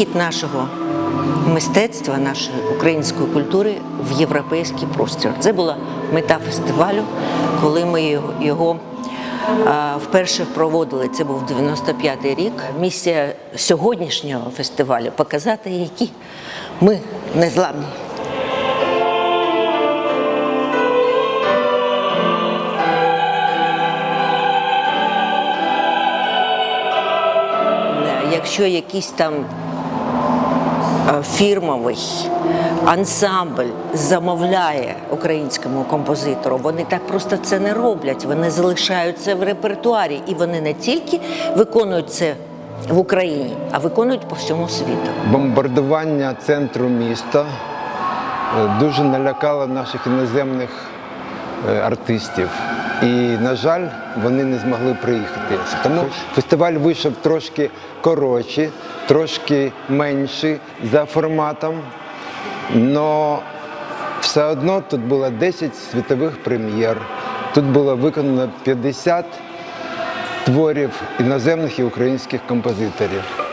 вихід нашого мистецтва, нашої української культури в європейський простір. Це була мета фестивалю, коли ми його- вперше проводили. Це був 95-й рік. Місія сьогоднішнього фестивалю показати, які ми незламні. Якщо якийсь там фірмовий ансамбль замовляє українському композитору, вони так просто це не роблять. Вони залишають це в репертуарі, і вони не тільки виконують це в Україні, а виконують по всьому світу. Бомбардування центру міста е, дуже налякало наших іноземних е, артистів. І, на жаль, вони не змогли приїхати. Тому фестиваль вийшов трошки коротший, трошки менший за форматом. але все одно тут було 10 світових прем'єр. Тут було виконано 50 творів іноземних і українських композиторів. –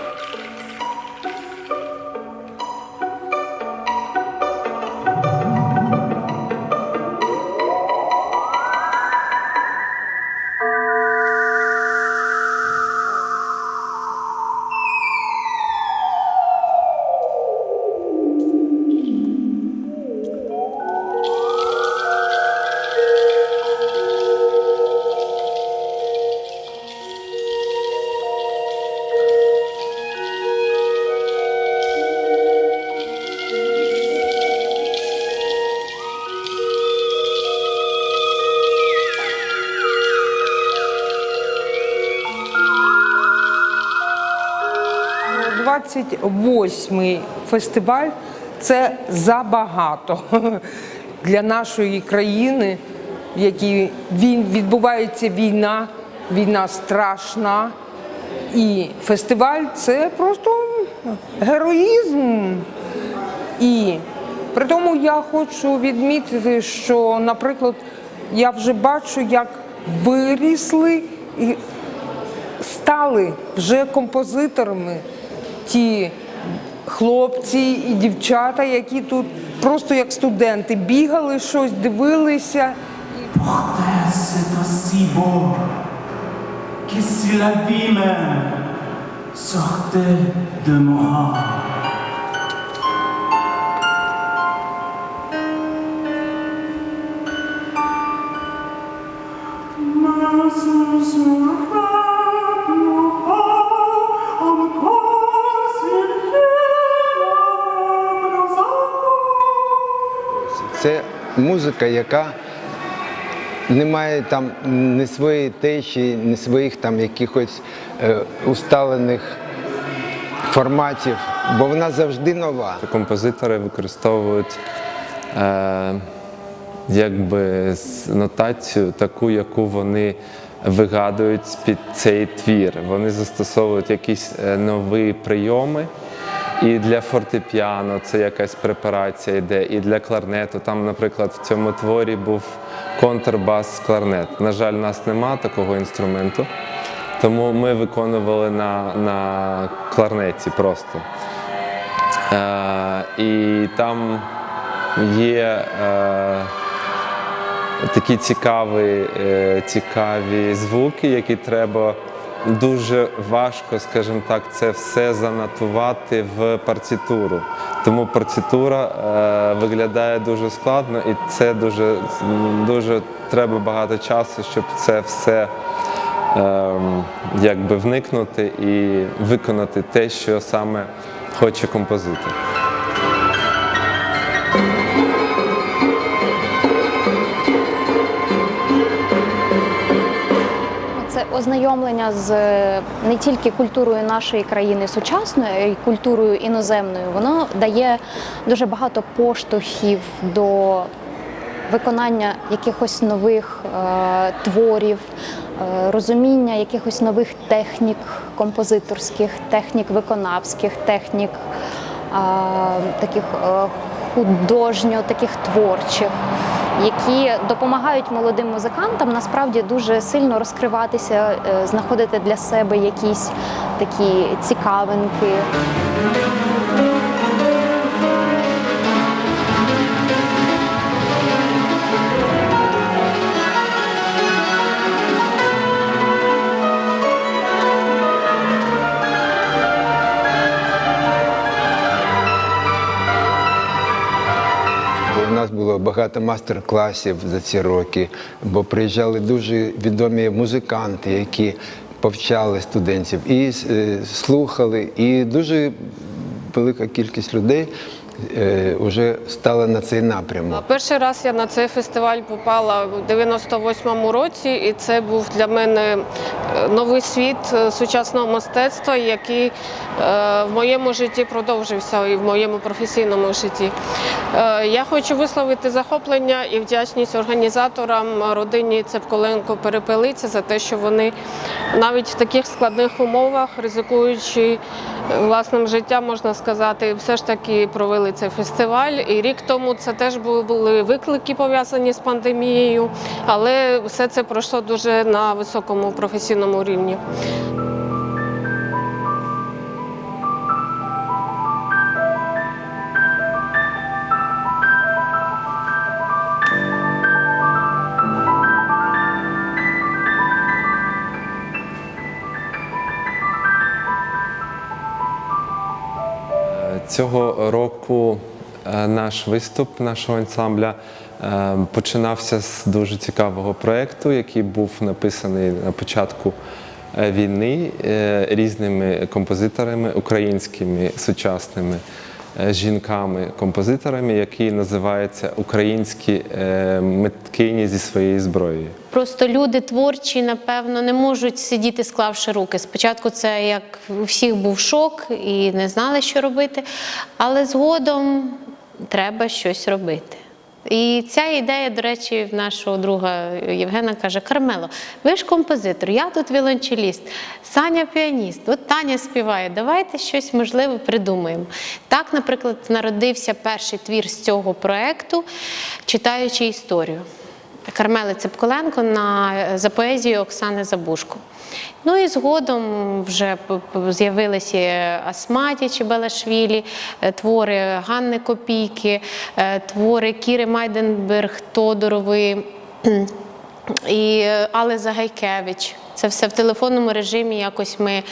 28-й фестиваль це забагато для нашої країни, в якій відбувається війна, війна страшна. І фестиваль це просто героїзм. І при тому я хочу відмітити, що, наприклад, я вже бачу, як вирісли і стали вже композиторами ті хлопці і дівчата, які тут просто як студенти бігали щось, дивилися. Porter, c'est музика, яка не має там ні своєї течії, ні своїх там якихось е, усталених форматів, бо вона завжди нова. Композитори використовують е, якби нотацію таку, яку вони вигадують під цей твір. Вони застосовують якісь е, нові прийоми. І для фортепіано це якась препарація йде, і для кларнету. Там, наприклад, в цьому творі був контрбас кларнет. На жаль, у нас нема такого інструменту, тому ми виконували на, на кларнеті просто. Е, і там є е, такі цікаві, е, цікаві звуки, які треба дуже важко, скажімо так, це все занотувати в партитуру. Тому партитура е, виглядає дуже складно, і це дуже, дуже треба багато часу, щоб це все ем, якби вникнути і виконати те, що саме хоче композитор. Ознайомлення з е, не тільки культурою нашої країни сучасною, а й культурою іноземною. Воно дає дуже багато поштовхів до виконання якихось нових е, творів, е, розуміння якихось нових технік композиторських, технік виконавських, технік е, таких е, художньо, таких творчих. Які допомагають молодим музикантам насправді дуже сильно розкриватися, е, знаходити для себе якісь такі цікавинки. Багато мастер-класів за ці роки, бо приїжджали дуже відомі музиканти, які повчали студентів і е, слухали, і дуже велика кількість людей вже стала на цей напрямок. Перший раз я на цей фестиваль попала в 98-му році, і це був для мене е, новий світ е, сучасного мистецтва, який е, в моєму житті продовжився і в моєму професійному житті. Е, Я хочу висловити захоплення і вдячність організаторам родині Цепколенко Перепелиця за те, що вони навіть в таких складних умовах, ризикуючи е, власним життям, можна сказати, все ж таки провели цей фестиваль. І рік тому це теж були виклики пов'язані з пандемією, але все це пройшло дуже на високому професійному рівні. Цього року е, наш виступ нашого ансамбля е, починався з дуже цікавого проєкту, який був написаний на початку е, війни різними композиторами, українськими сучасними жінками-композиторами, який називається Українські е, миткині зі своєю зброєю. Просто люди творчі, напевно, не можуть сидіти, склавши руки. Спочатку це як у всіх був шок і не знали, що робити, але згодом треба щось робити. І ця ідея, до речі, в нашого друга Євгена каже: Кармело, ви ж композитор, я тут віолончеліст, Саня піаніст, от Таня співає. Давайте щось можливе придумаємо. Так, наприклад, народився перший твір з цього проекту, читаючи історію. Кармели Цепколенко на, за поезією Оксани Забушко. Ну і згодом вже з'явилися Асматі чи Белашвілі, е, твори Ганни Копійки, е, твори Кіри Майденберг, Тодорової і е, Алли Загайкевич. Це все в телефонному режимі. Якось ми е,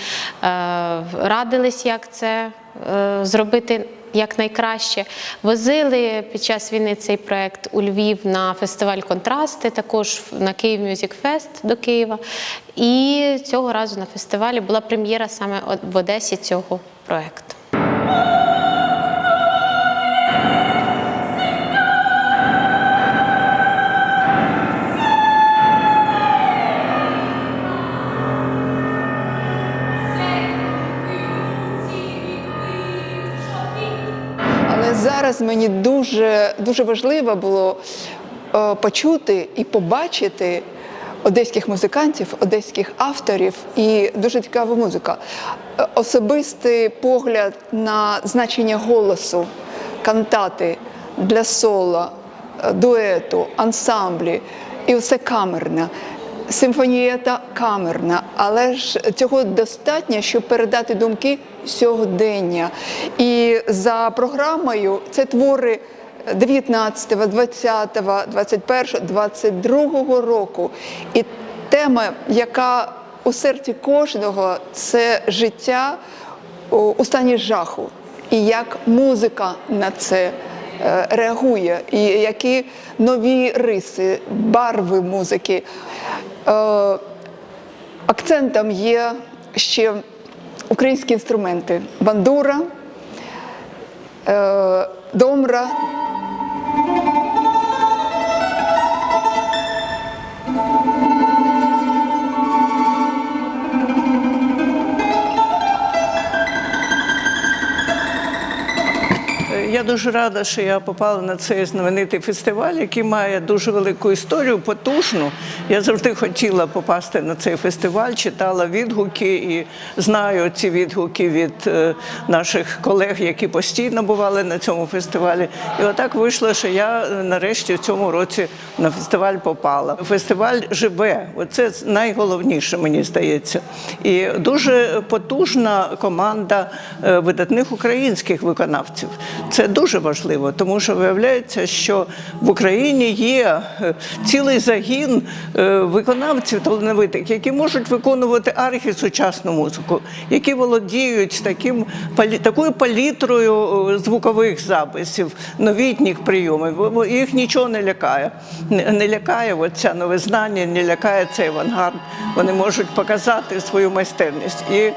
радились, як це е, зробити якнайкраще. Возили під час війни цей проект у Львів на фестиваль Контрасти, також на Київ Мюзік Фест до Києва. І цього разу на фестивалі була прем'єра саме в Одесі цього проекту. Зараз мені дуже, дуже важливо було е, почути і побачити одеських музикантів, одеських авторів і дуже цікава музика. Е, Особистий погляд на значення голосу, кантати для соло, е, дуету, ансамблі, і все камерне. Симфонієта камерна, але ж цього достатньо, щоб передати думки сьогодення. І за програмою це твори 19, 20, 21, 22 року. І тема, яка у серці кожного, це життя у стані жаху. І як музика на це реагує, і які нові риси, барви музики. Е, Акцентом є ще українські інструменти: бандура, е, домра. Я дуже рада, що я попала на цей знаменитий фестиваль, який має дуже велику історію, потужну. Я завжди хотіла попасти на цей фестиваль, читала відгуки і знаю ці відгуки від е, наших колег, які постійно бували на цьому фестивалі. І отак вийшло, що я е, нарешті в цьому році на фестиваль попала. Фестиваль живе. Оце найголовніше, мені здається. І дуже потужна команда е, видатних українських виконавців. Це дуже важливо, тому що виявляється, що в Україні є е, цілий загін е, виконавців талановитих, які можуть виконувати архісучасну музику, які володіють таким такою палітрою е, звукових записів, новітніх прийомів. Їх нічого не лякає. Не, лякає оця новизнання, не лякає цей авангард. Вони можуть показати свою майстерність. І,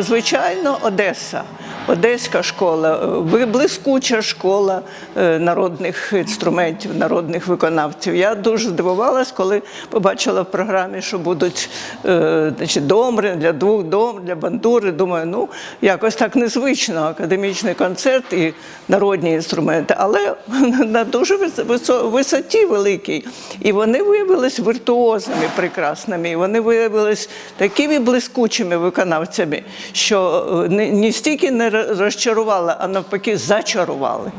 звичайно, Одеса. Одеська школа, е, блискуча школа е, народних інструментів, народних виконавців. Я дуже здивувалась, коли побачила в програмі, що будуть е, значить, домри для двох дом, для бандури. Думаю, ну якось так незвично, академічний концерт і народні інструменти, але на дуже висоті великій. І вони виявилися віртуозними, прекрасними. Вони виявилися такими блискучими виконавцями, що е, не стільки не розчарували, а навпаки зачарували.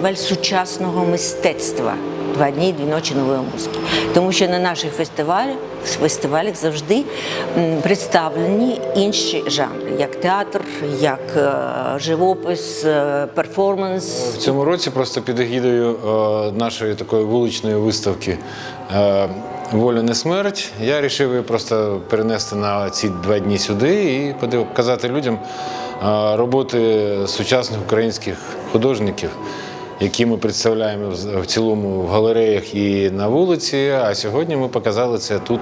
Фестиваль сучасного мистецтва. Два дні, дві ночі нової музики. Тому що на наших фестивалях, фестивалях завжди представлені інші жанри, як театр, як е, живопис, е, перформанс. В цьому році просто під егідою е, нашої такої вуличної виставки Воля не смерть. Я вирішив її просто перенести на ці два дні сюди і показати людям роботи сучасних українських художників, які ми представляємо в- цілому в галереях і на вулиці. А сьогодні ми показали це тут.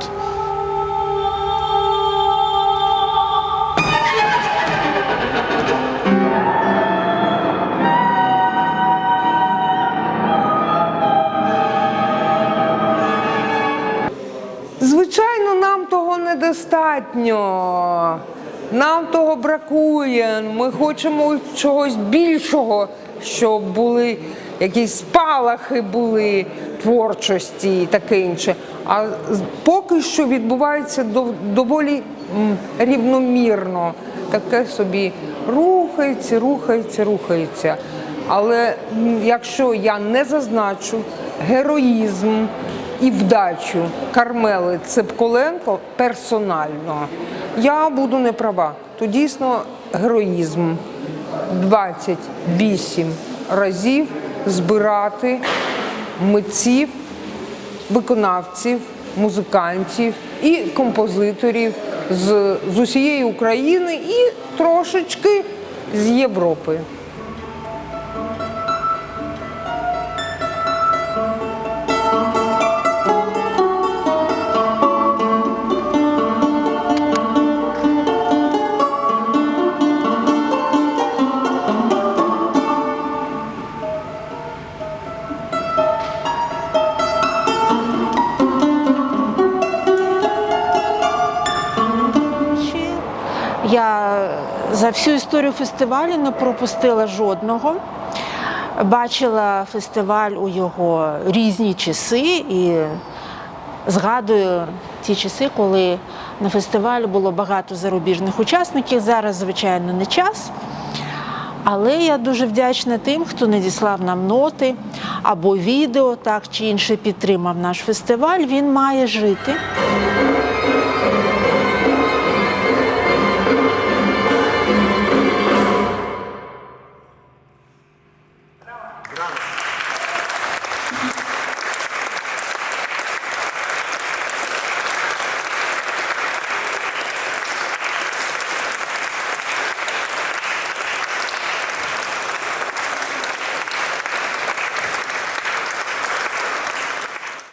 Звичайно, нам того недостатньо. Нам того бракує. Ми хочемо чогось більшого, щоб були якісь спалахи були творчості і таке інше. А поки що відбувається доволі рівномірно. Таке собі рухається, рухається, рухається. Але якщо я не зазначу героїзм і вдачу Кармели Цепколенко персонально, я буду не права. То дійсно героїзм 28 разів збирати митців, виконавців, музикантів і композиторів з, з усієї України і трошечки з Європи. Я за всю історію фестивалю не пропустила жодного. Бачила фестиваль у його різні часи і згадую ті часи, коли на фестивалі було багато зарубіжних учасників. Зараз, звичайно, не час. Але я дуже вдячна тим, хто надіслав нам ноти або відео, так чи інше підтримав наш фестиваль. Він має жити.